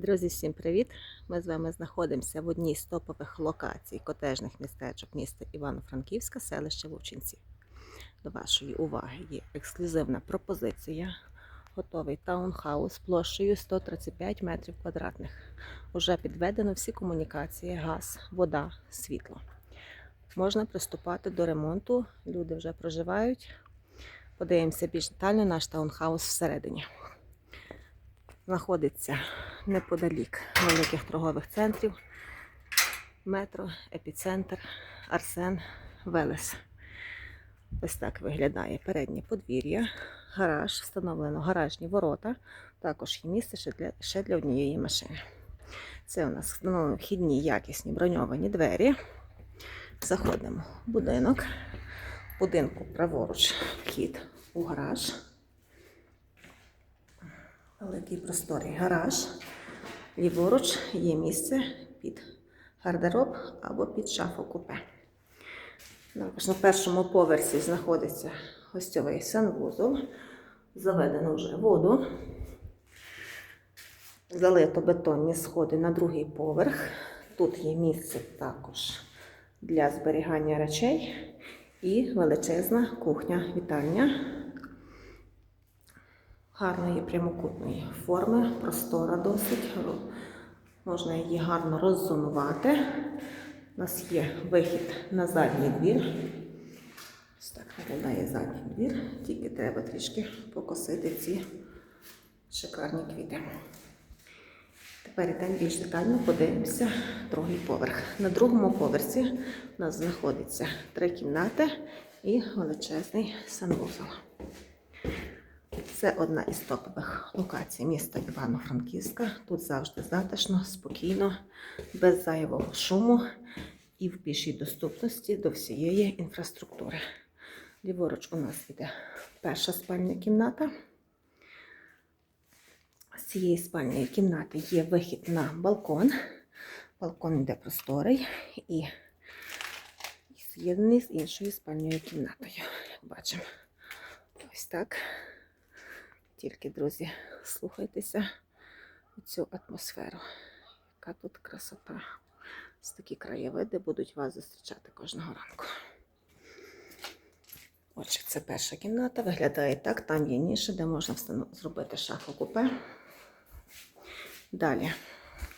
Друзі, всім привіт! Ми з вами знаходимося в одній з топових локацій котежних містечок міста Івано-Франківська, селище Вовчинці. До вашої уваги є ексклюзивна пропозиція. Готовий таунхаус площею 135 метрів квадратних. Уже підведено всі комунікації, газ, вода, світло. Можна приступати до ремонту. Люди вже проживають. Подивимося більш детально наш таунхаус всередині. Знаходиться неподалік великих торгових центрів, метро, епіцентр, Арсен, Велес. Ось так виглядає переднє подвір'я, гараж, встановлено гаражні ворота. Також є місце ще для, ще для однієї машини. Це у нас встановлені вхідні якісні броньовані двері. Заходимо в будинок. В будинку праворуч вхід у гараж. Великий просторий гараж. Ліворуч є місце під гардероб або під шафу купе. Також на першому поверсі знаходиться гостьовий санвузол. Заведено вже воду. Залито бетонні сходи на другий поверх. Тут є місце також для зберігання речей і величезна кухня-вітальня гарної прямокутної форми, простора досить. Можна її гарно роззонувати. У нас є вихід на задній двір. Ось так виглядає задній двір, тільки треба трішки покосити ці шикарні квіти. Тепер йдемо більш детально подивимося другий поверх. На другому поверсі у нас знаходиться три кімнати і величезний санвузол. Це одна із топових локацій міста Івано-Франківська. Тут завжди затишно, спокійно, без зайвого шуму і в більшій доступності до всієї інфраструктури. Ліворуч у нас йде перша спальня кімната. З цієї спальної кімнати є вихід на балкон. Балкон йде просторий і з'єднаний з іншою спальною кімнатою. Як бачимо, ось так. Тільки, друзі, слухайтеся цю атмосферу. Яка тут красота. Ось такі краєвиди будуть вас зустрічати кожного ранку. Отже, це перша кімната. Виглядає так. Там є ніша, де можна зробити шафу купе. Далі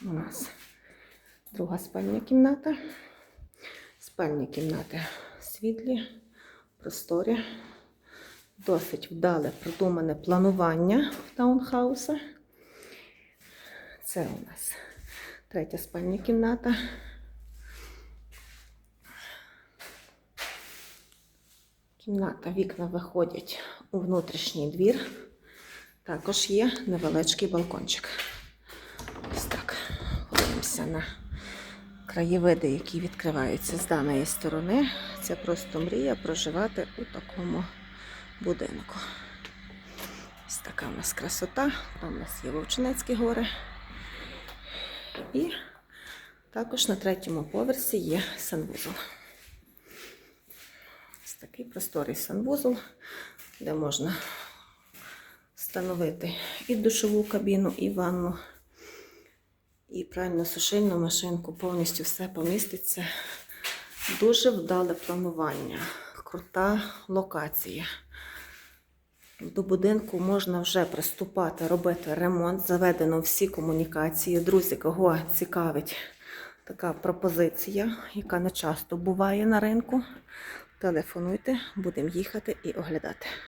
у нас друга спальня кімната. Спальні кімнати світлі, просторі. Досить вдале продумане планування таунхауса. Це у нас третя спальня кімната. Кімната, вікна виходять у внутрішній двір. Також є невеличкий балкончик. Ось так. Подивимося на краєвиди, які відкриваються з даної сторони. Це просто мрія проживати у такому будинку. Ось така у нас красота. Там у нас є Вовчинецькі гори. І також на третьому поверсі є санвузол. Ось такий просторий санвузол, де можна встановити і душову кабіну, і ванну, і пральну сушильну машинку. Повністю все поміститься. Дуже вдале планування, крута локація. До будинку можна вже приступати, робити ремонт, заведено всі комунікації. Друзі, кого цікавить така пропозиція, яка не часто буває на ринку, телефонуйте, будемо їхати і оглядати.